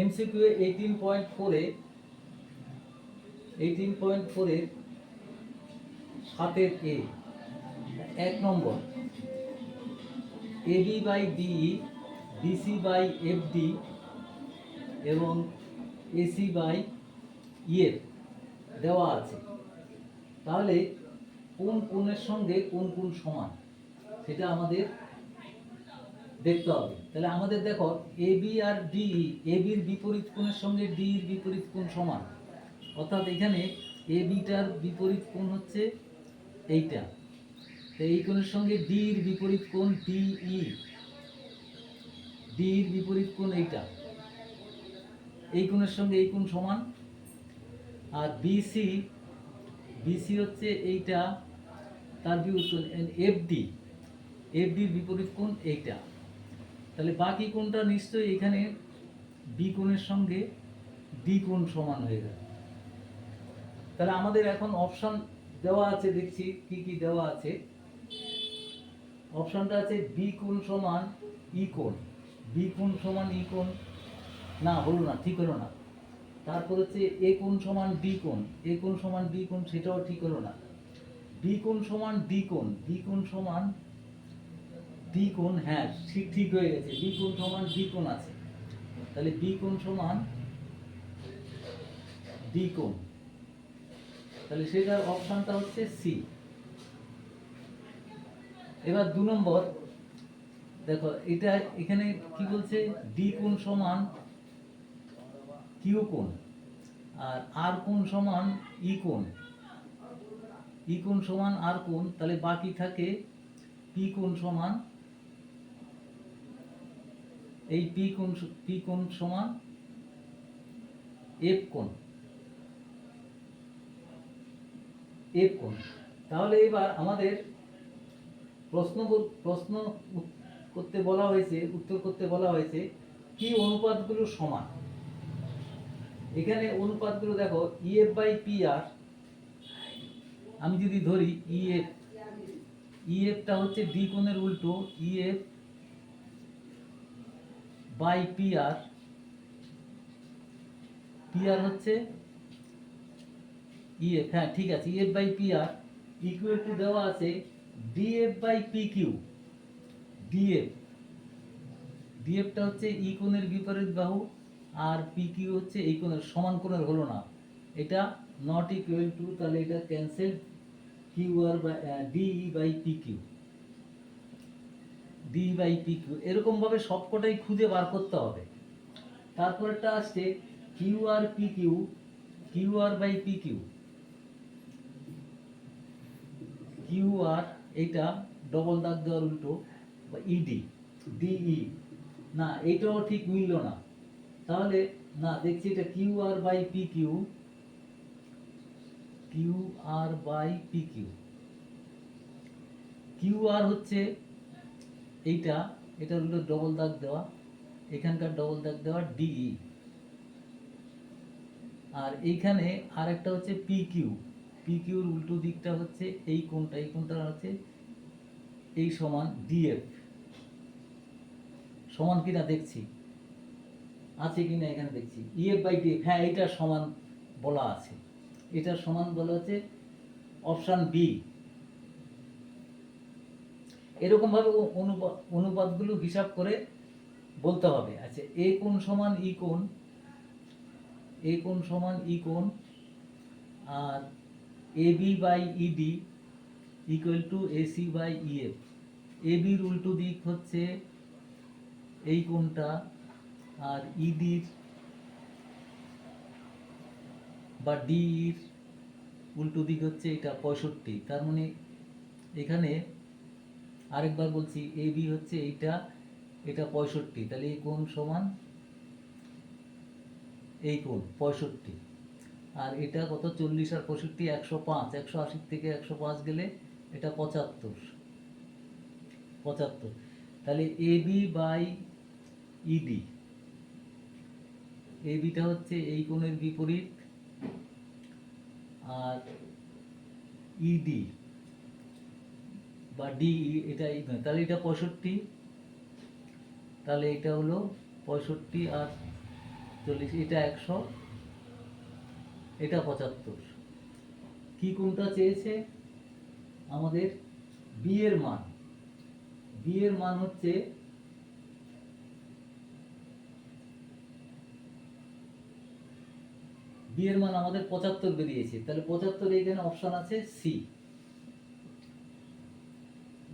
MCQ eighteen point ফোরে eighteen point ফোরে সাতের এ এক নম্বর। AB by DE DC by FD এবং এসি বাই ইএফ দেওয়া আছে। তাহলে কোন কোণের সঙ্গে কোন কোন সমান? সেটা আমাদের দেখতে হবে। তাহলে আমাদের দেখো এ বি আর ডিই এ বির বিপরীত কোণের সঙ্গে ডি এর বিপরীত কোণ সমান। অর্থাৎ এখানে এ বিটার বিপরীত কোণ হচ্ছে এইটা। তো এই কোণের সঙ্গে ডি এর বিপরীত কোণ ডিই ডি এর বিপরীত কোণ এইটা। এই কোণের সঙ্গে এই কোণ সমান। আর বিসি বিসি হচ্ছে এইটা, তার বিপরীত কোণ এফডি এফডির বিপরীত কোণ এইটা। তাহলে বাকি কোণটা নিশ্চয়ই এখানে বি কোণের সঙ্গে ডি কোণ সমান হয়ে গেল। তাহলে আমাদের এখন অপশন দেওয়া আছে, দেখছি কি কি দেওয়া আছে। অপশনটা আছে বি কোণ সমান ই কোণ। বি কোণ সমান ই কোণ। না, হলো না, ঠিক হলো না। তারপর হচ্ছে এ কোণ সমান ডি কোণ। এ কোণ সমান ডি কোণ, সেটাও ঠিক হলো না। বি কোণ সমান ডি কোণ। ডি কোণ সমান ডি কোণ হ্যাঁ ঠিক ঠিক হয়ে গেছে। বি কোণ সমান ডি কোণ আছে। তাহলে বি কোণ সমান ডি কোণ তাহলে সেটার অপশনটা হচ্ছে সি এবার দু নম্বর, দেখো, এটা এখানে কি বলছে? ডি কোণ সমান কিউ কোণ আর আর কোণ সমান ই কোণ ই কোণ সমান আর কোণ, তাহলে বাকি থাকে পি কোণ সমান এই পি স- পি কোণ সমান এফ কোণ। এফ কোণ। তাহলে এবার আমাদের প্রশ্ন প্রশ্ন করতে বলা হয়েছে, উত্তর করতে বলা হয়েছে, কি অনুপাতগুলো সমান? এখানে অনুপাতগুলো দেখো ইএফ বাই পি আর আমি যদি ধরি ইএফ ইএফটা হচ্ছে ডি কোণের উল্টো EF by P R P R হচ্ছে ইএফ হ্যাঁ ঠিক আছে EF by P R equal to দেওয়া আছে DF by P Q DF ডিএফটা হচ্ছে ই কোণের বিপরীত বাহু আর পি কিউ হচ্ছে এই কোণের, সমান কোণের হলো না। এটা নট ইকুয়াল টু তাহলে এটা cancel Q R by DE by P Q D by P Q এরকমভাবে সবকটাই খুঁজে বার করতে হবে। তারপরটা আসছে Q R P Q Q R by P Q Q R এইটা ডবল দাগ দেওয়ার উল্টো, বা ইডি ডিই না, এইটাও ঠিক মিলল না। তাহলে, না, দেখছি এটা Q R by P Q Q R by P Q Q R হচ্ছে এইটা, এটা হলো ডবল দাগ দেওয়া, এখানকার ডবল দাগ দেওয়া ডিই আর এইখানে আরেকটা হচ্ছে পি কিউ পি কিউর উল্টো দিকটা হচ্ছে এই কোণটা এই কোণটা হচ্ছে এই সমান ডিএফ সমান কিনা দেখছি। আছে কিনা এখানে দেখছি। ইএফ বাই ডিএফ হ্যাঁ এটা সমান বলা আছে। এটা সমান বলা হচ্ছে অপশান বি এরকমভাবে অনুপাত অনুপাতগুলো হিসাব করে বলতে হবে। আচ্ছা এ কোণ সমান ই কোণ, এ কোণ সমান ই কোণ, আর A B by ED equal to A C by EF A বির উল্টো দিক হচ্ছে এই কোণটা, আর ইডির বা ডি ডির উল্টো দিক হচ্ছে এটা পঁয়ষট্টি। তার মানে এখানে আরেকবার বলছি এ বি হচ্ছে এইটা, এটা পঁয়ষট্টি। তাহলে এই কোণ সমান এই কোণ, পঁয়ষট্টি। আর এটা কত? চল্লিশ আর পঁয়ষট্টি, একশো পাঁচ। একশো আশি থেকে একশো পাঁচ গেলে এটা পঁচাত্তর। পঁচাত্তর। তাহলে A B by ED A beta হচ্ছে এই কোণের বিপরীত। আর ইডি বা ডি এটা এই নয়। তাহলে এটা পঁয়ষট্টি। তাহলে এটা হলো পঁয়ষট্টি আর চল্লিশ, এটা একশো। এটা পঁচাত্তর। কি কোনটা চেয়েছে? আমাদের বি এর মান। বি এর মান হচ্ছে বি এর মান আমাদের পঁচাত্তর বেরিয়েছে। তাহলে পঁচাত্তর এখানে অপশন আছে সি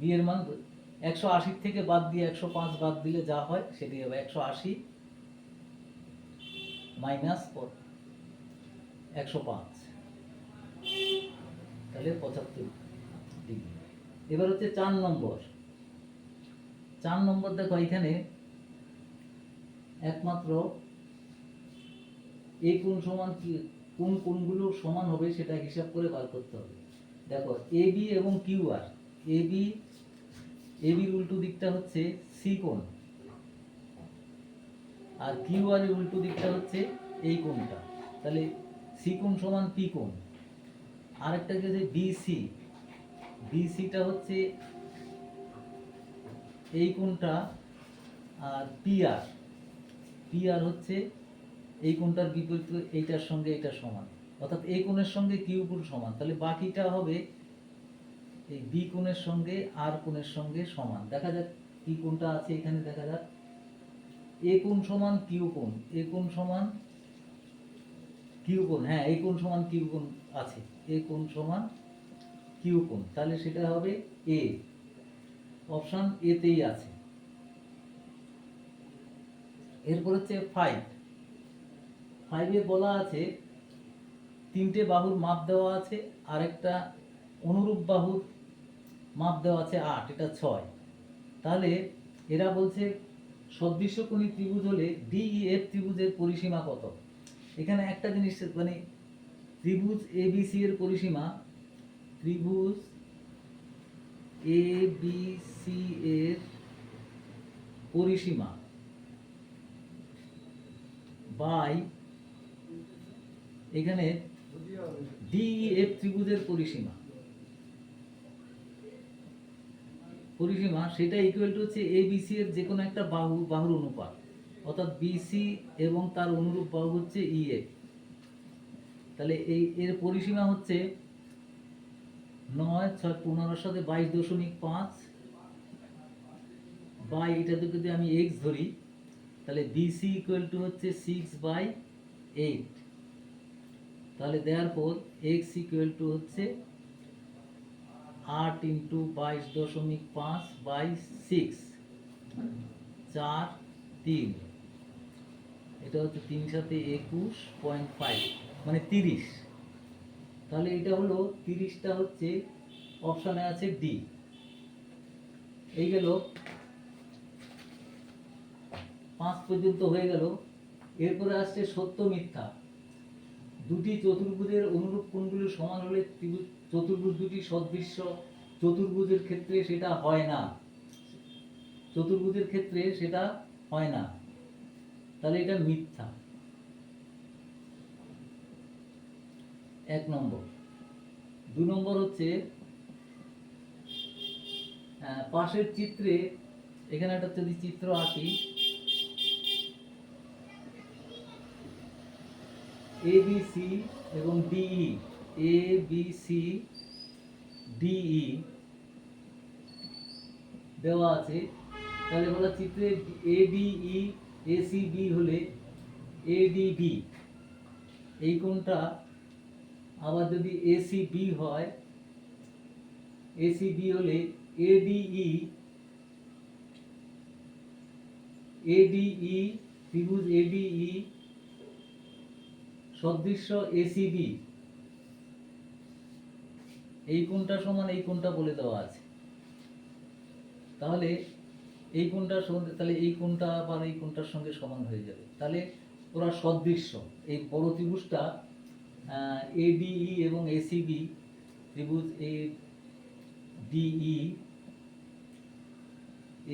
বি এর মান একশো আশির থেকে বাদ দিয়ে একশো পাঁচ বাদ দিলে যা হয় সেটি হবে। একশো আশি মাইনাস একশো পাঁচ। তাহলে পঁচাত্তর ডিগ্রি এবার হচ্ছে চার নম্বর। চার নম্বর দেখো এখানে একমাত্র এই কোন সমান কি, কোন কোনগুলো সমান হবে সেটা হিসাব করে বার করতে হবে। দেখো, এ বি এবং Q R, A B A বির উল্টো দিকটা হচ্ছে সি কোণ। আর কিউ আর উল্টো দিকটা হচ্ছে এই কোণটা। তাহলে সি কোণ সমান পি কোণ। আরেকটা হচ্ছে? বিসি বিসিটা হচ্ছে এই কোণটা আর পিআর পিআর হচ্ছে এই কোণটার বিপরীত, এইটার সঙ্গে এটা সমান। অর্থাৎ এই কোণের সঙ্গে কিউ কোণ সমান। তাহলে বাকিটা হবে এই বি কোণের সঙ্গে আর কোণের সঙ্গে সমান। দেখা যাক কি কোণটা আছে এখানে, দেখা যাক। এ কোণ সমান কিউ কোণ, এ কোণ সমান কিউ কোণ হ্যাঁ এই কোণ সমান কিউ কোণ আছে, এ কোণ সমান কিউ কোণ। তাহলে সেটা হবে এ। অপশন এতেই আছে। এরপর হচ্ছে ফাইভ। ফাইভে বলা আছে, তিনটে বাহুর মাপ দেওয়া আছে, আরেকটা অনুরূপ বাহুর মাপ দেওয়া আছে আট, এটা ছয়। তাহলে এরা বলছে সদৃশ্যকোণী ত্রিভুজ হলে ডিইএফ ত্রিভুজের পরিসীমা কত? এখানে একটা জিনিস মানে ত্রিভুজ এবিসি এর পরিসীমা, ত্রিভুজ এ সি এর পরিসীমা বাই এখানে ডিইএফ ত্রিভুজের পরিসীমা। পরিসীমা, সেটা ইকুয়াল টু হচ্ছে এ বিসি এর যে কোনো একটা বাহু, বাহুর অনুপাত। অর্থাৎ বিসি এবং তার অনুরূপ বাহু হচ্ছে ইএফ তাহলে এই, এর পরিসীমা হচ্ছে নয়, ছয়, পনেরোর সাথে বাইশ দশমিক পাঁচ। বাই, এটাতে যদি আমি এক্স ধরি, তাহলে বিসি ইকুয়াল টু হচ্ছে সিক্স বাই এইট তাহলে দেওয়ার পর এক্স ইকুয়াল টু হচ্ছে আট ইন্টু বাইশ দশমিক পাঁচ বাই সিক্স, চার তিন। এটা হচ্ছে তিন সাথে একুশ পয়েন্ট ফাইভ মানে তিরিশ। তাহলে এটা হলো তিরিশটা হচ্ছে অপশানে আছে ডি। এই গেল। পাঁচ পর্যন্ত হয়ে গেল। এরপরে আসছে সত্য মিথ্যা। দুটি চতুর্ভুজের অনুরূপ কোণগুলো সমান হলে ত্রিভুজ চতুর্ভুজ দুটি সদৃশ্য। চতুর্ভুজের ক্ষেত্রে সেটা হয় না। চতুর্ভুজের ক্ষেত্রে সেটা হয় না। তাহলে এটা মিথ্যা। এক নম্বর। দু নম্বর হচ্ছে পাশের চিত্রে, এখানে একটা যদি চিত্র আঁকি এ বি সি এবং DE A B C DE দেওয়া আছে। তাহলে বলা চিত্রে এডিই এসিবি হলে এডিবি এই কোণটা আবার যদি এসিবি হয় এসিবি হলে এডিই এডিই ত্রিভুজ এডিই সদৃশ্য এসিবি এই কোণটা সমান এই কোণটা বলে দেওয়া আছে। তাহলে এই কোণটার সঙ্গে তাহলে এই কোণটা আবার এই কোণটার সঙ্গে সমান হয়ে যাবে। তাহলে ওরা সদৃশ্য। এই বড় ত্রিভুজটা এডিই এবং এসিবি ত্রিভুজ এ ডিই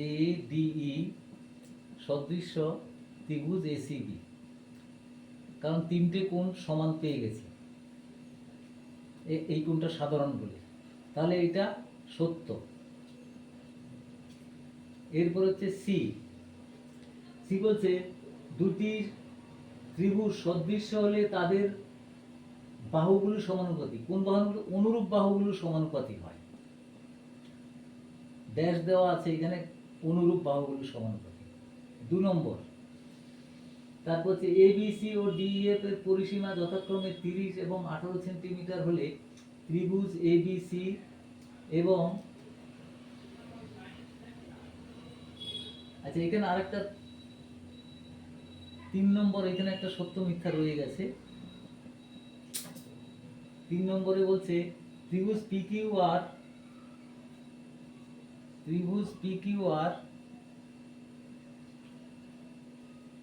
এ ডিই সদৃশ্য ত্রিভুজ এসিবি কারণ তিনটে কোণ সমান পেয়ে গেছি। এই কোণটা সাধারণ বলে। তাহলে এটা সত্য। এরপর হচ্ছে সি সি বলছে দুটি ত্রিভুজ সদৃশ্য হলে তাদের বাহুগুলো সমানুপাতিক। কোন বাহুগুলো? অনুরূপ বাহুগুলো সমানুপাতিক হয়। ড্যাশ দেওয়া আছে এখানে, অনুরূপ বাহুগুলো সমানুপাতিক। দু নম্বর। তারপর হচ্ছে এ এবিসি ও ডিএফ এর পরিসীমা যথাক্রমে তিরিশ এবং আঠারো সেন্টিমিটার হলে ত্রিভুজ এ এবিসি এবং আচ্ছা এখানে আরেকটা তিন নম্বর, এখানে একটা সত্য মিথ্যা রয়ে গেছে। তিন নম্বরে বলছে, ত্রিভুজ পিকিউ আর ত্রিভুজ পিকিউ আর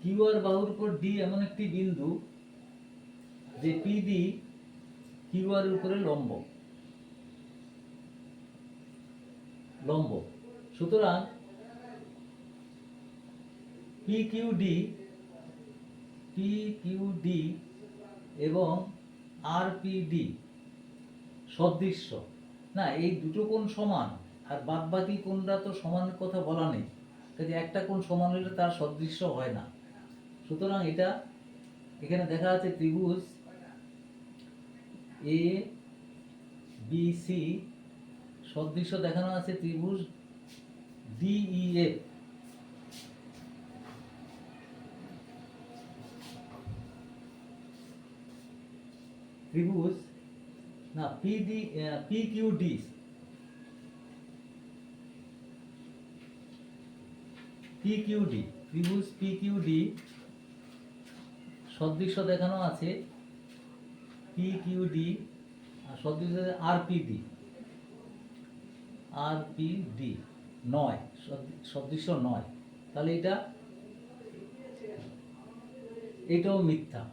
কিউ আর বাহুর উপর ডি এমন একটি বিন্দু যে পি ডি কিউ আর উপরে লম্ব। লম্ব। সুতরাং P Q D, P Q D এবং আর পি ডি সদৃশ্য। না, এই দুটো কোণ সমান, আর বাদ বাকি কোণটা তো সমান কথা বলা নেই। কাজে একটা কোণ সমান হলে তার সদৃশ্য হয় না। সুতরাং এটা এখানে দেখা আছে ত্রিভুজ এ বি সি সদৃশ্য দেখানো আছে ত্রিভুজ ডিইএফ ত্রিভুজ, না পিডি কিউ ডি ত্রিভুজ পি কিউ ডি সদৃশ্য দেখানো আছে পি কিউ ডি আর সদৃশ্য আর P D R P D নয়, সদ- সদৃশ্য নয়। তাহলে এটা, এটাও মিথ্যা।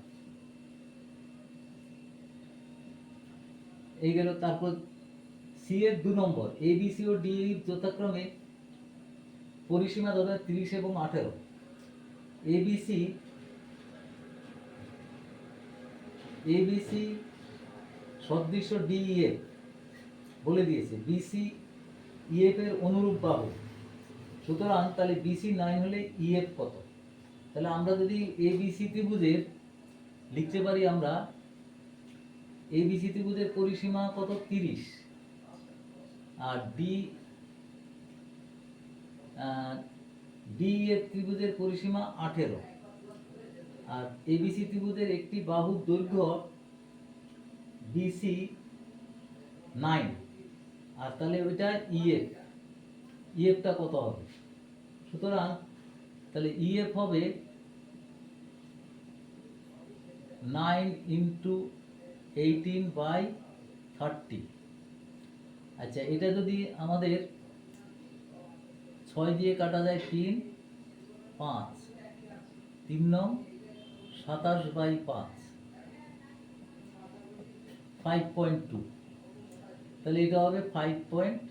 এই গেল, তারপর সি এর দু নম্বর এ বি সি ও ডি যথাক্রমে পরিসীমা ধরে তিরিশ এবং আঠেরো। এবিসি এবিসি সদৃশ্য ডিইএফ বলে দিয়েছে। বিসি ইএফ এর অনুরূপ বাহু সুতরাং তাহলে বিসি নাইন হলে ইএফ কত? তাহলে আমরা যদি এবিসি ত্রিভুজের লিখতে পারি আমরা এবিসি ত্রিভুজের পরিসীমা কত? তিরিশ। আর ডি ডি এর ত্রিভুজের পরিসীমা আঠেরো। আর এবিসি ত্রিভুজের একটি বাহুর দৈর্ঘ্য বিসি নাইন আর তাহলে ওইটা ইএফ ইএফটা কত হবে? সুতরাং তাহলে ইএফ হবে nine into eighteen by thirty আচ্ছা এটা যদি আমাদের ছয় দিয়ে কাটা যায় তিন, পাঁচ। তিন নং সাতাশ বাই পাঁচ। ফাইভ পয়েন্ট টু তাহলে এটা হবে ফাইভ পয়েন্ট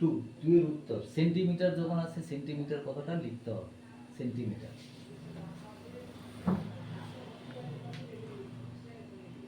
টু এর উত্তর। সেন্টিমিটার যখন আছে সেন্টিমিটার কথাটা লিখতে হবে? সেন্টিমিটার